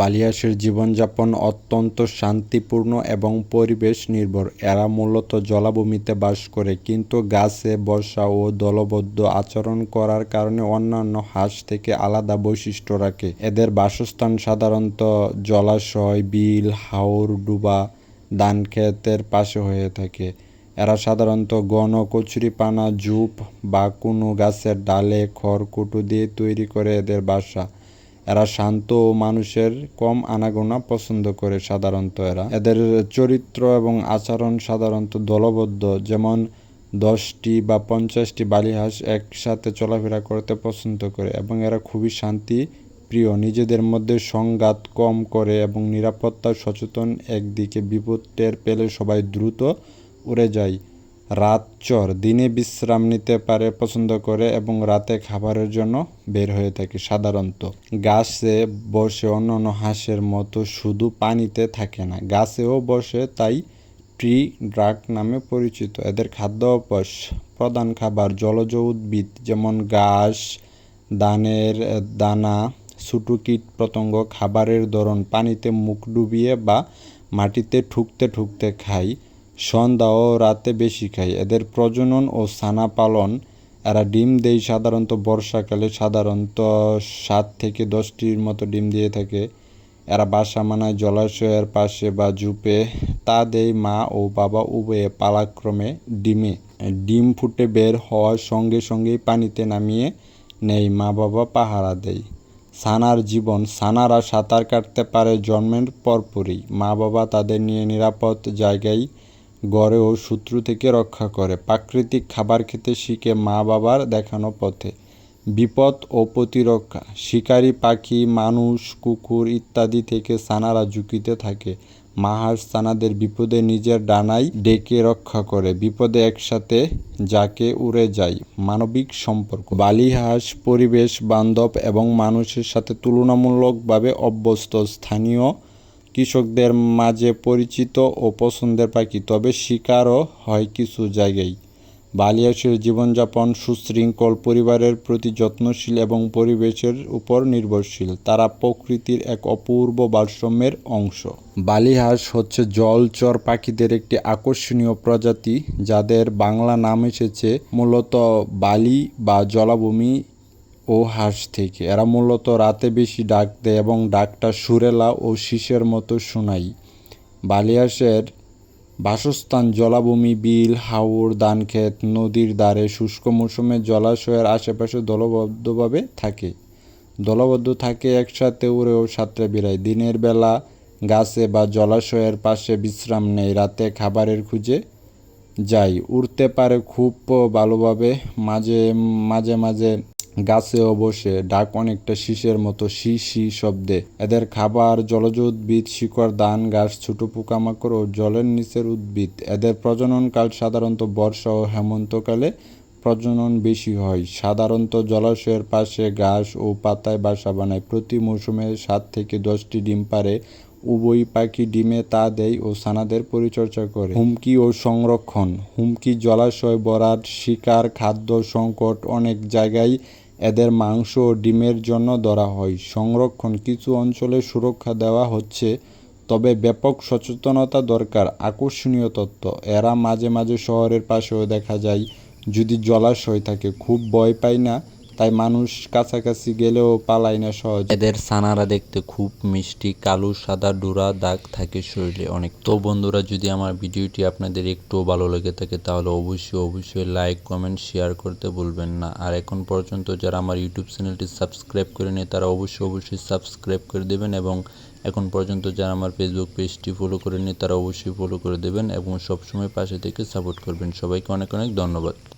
বালিয়াসের জীবনযাপন অত্যন্ত শান্তিপূর্ণ এবং পরিবেশ নির্ভর এরা মূলত জলাভূমিতে বাস করে, কিন্তু গাছে বসা ও দলবদ্ধ আচরণ করার কারণে অন্যান্য হাঁস থেকে আলাদা বৈশিষ্ট্য রাখে। এদের বাসস্থান সাধারণত জলাশয়, বিল, হাওর, ডুবা ধানক্ষেতের পাশে হয়ে থাকে। এরা সাধারণত ঘন কচুরিপানা ঝোপ বা কোনো গাছের ডালে খড়কুটো দিয়ে তৈরি করে এদের বাসা। এরা শান্ত ও মানুষের কম আনাগোনা পছন্দ করে সাধারণত এরা। এদের চরিত্র এবং আচরণ সাধারণত দলবদ্ধ, যেমন দশটি বা পঞ্চাশটি বালিহাঁস একসাথে চলাফেরা করতে পছন্দ করে এবং এরা খুবই শান্তি প্রিয়। নিজেদের মধ্যে সংঘাত কম করে এবং নিরাপত্তা সচেতন একদিকে বিপদ টের পেলে সবাই দ্রুত উড়ে যায়। রাত চর দিনে বিশ্রাম নিতে পারে পছন্দ করে এবং রাতে খাবারের জন্য বের হয়ে থাকে সাধারণত। গাছে বসে অন্যান্য হাঁসের মতো শুধু পানিতে থাকে না, গাছেও বসে তাই ট্রি ড্রাগ নামে পরিচিত। এদের খাদ্য অভ্যাস, প্রধান খাবার জলজ উদ্ভিদ যেমন ঘাস দানের দানা, ছোটো কীট পতঙ্গ খাবারের ধরন পানিতে মুখ ডুবিয়ে বা মাটিতে ঠুকতে ঠুকতে খায়। সন্ধ্যা ও রাতে বেশি খায়। এদের প্রজনন ও ছানা পালন, এরা ডিম দেয় সাধারণত বর্ষাকালে, সাধারণত সাত থেকে দশটির মতো ডিম দিয়ে থাকে। এরা বাসা মানায় জলাশয়ের পাশে বা ঝুপে। তা দেয় মা ও বাবা উভয়ে পালাক্রমে ডিমে। ডিম ফুটে বের হওয়ার সঙ্গে সঙ্গেই পানিতে নামিয়ে নেয় মা বাবা পাহারা দেয়। সানার জীবন সানারা সাঁতার কাটতে পারে জন্মের পরপরই। মা বাবা তাদের নিয়ে নিরাপদ জায়গায় গড়ে ও শত্রু থেকে রক্ষা করে। প্রাকৃতিক খাবার খেতে শিখে মা বাবার দেখানো পথে। বিপদ ও প্রতিরক্ষা। শিকারি, পাখি, মানুষ, কুকুর ইত্যাদি থেকে সানারা ঝুঁকিতে থাকে। মা হাঁস সানাদের বিপদে নিজের ডানায় ডেকে রক্ষা করে। বিপদে একসাথে যাকে উড়ে যায়। মানবিক সম্পর্ক। বালি হাঁস পরিবেশ বান্ধব এবং মানুষের সাথে তুলনামূলকভাবে অভ্যস্ত। স্থানীয় কৃষকদের মাঝে পরিচিত ও পছন্দের পাখি, তবে শিকারও হয় কিছু জায়গায়। বালিয়াসের জীবনযাপন সুশৃঙ্খল, পরিবারের প্রতি যত্নশীল এবং পরিবেশের উপর নির্ভরশীল। তারা প্রকৃতির এক অপূর্ব ভারসাম্যের অংশ। বালিহাঁস হচ্ছে জলচর পাখিদের একটি আকর্ষণীয় প্রজাতি, যাদের বাংলা নাম এসেছে মূলত বালি বা জলাভূমি ও হাঁস থেকে। এরা মূলত রাতে বেশি ডাক দেয় এবং ডাকটা সুরেলা ও শীষের মতো শোনায় বালিয়াসের বাসস্থান জলাভূমি, বিল, হাওর ধানক্ষেত নদীর ধারে শুষ্ক মৌসুমে জলাশয়ের আশেপাশে দলবদ্ধভাবে থাকে। দলবদ্ধ থাকে, একসাথে উড়েও সাঁতরে বেড়ায়। দিনের বেলা গাছে বা জলাশয়ের পাশে বিশ্রাম নেয়, রাতে খাবারের খুঁজে যায়। উড়তে পারে খুব ভালোভাবে, মাঝে মাঝে মাঝে গাছেও বসে ডাক অনেকটা শীষের মতো শি শব্দে। এদের খাবার জলজ উদ্ভিদ, শিকড়, ধান গাছ ছোট পোকামাকড় ও জলের নিচের উদ্ভিদ। এদের প্রজননকাল সাধারণত বর্ষা ও হেমন্তকালে প্রজনন বেশি হয়। সাধারণত জলাশয়ের পাশে ঘাস ও পাতায় বাসা বানায়। প্রতি মৌসুমে সাত থেকে দশটি ডিম পারে উভয় পাখি ডিমে তা দেয় ও সানাদের পরিচর্যা করে। হুমকি ও সংরক্ষণ। হুমকি, জলাশয় বরাট শিকার, খাদ্য সংকট অনেক জায়গায় এদের মাংস ও ডিমের জন্য ধরা হয়। সংরক্ষণ কিছু অঞ্চলে সুরক্ষা দেওয়া হচ্ছে, তবে ব্যাপক সচেতনতা দরকার। আকর্ষণীয় তথ্য, এরা মাঝে মাঝে শহরের পাশেও দেখা যায়, যদি জলাশয় থাকে। খুব ভয় পায় না তাই মানুষ কাছাকাছি গেলেও পালায় না সহজ। এদের সানারা দেখতে খুব মিষ্টি, কালো, সাদা, ডোরা, দাগ থাকে শরীরে অনেক। তো বন্ধুরা, যদি আমার ভিডিওটি আপনাদের একটু ভালো লেগে থাকে, তাহলে অবশ্যই অবশ্যই লাইক কমেন্ট শেয়ার করতে ভুলবেন না। আর এখন পর্যন্ত যারা আমার ইউটিউব চ্যানেলটি সাবস্ক্রাইব করে করেনি, তারা অবশ্যই অবশ্যই সাবস্ক্রাইব করে দেবেন এবং এখন পর্যন্ত যারা আমার ফেসবুক পেজটি ফলো করেনি তারা অবশ্যই ফলো করে দেবেন এবং সবসময় পাশে থেকে সাপোর্ট করবেন। সবাইকে অনেক অনেক ধন্যবাদ।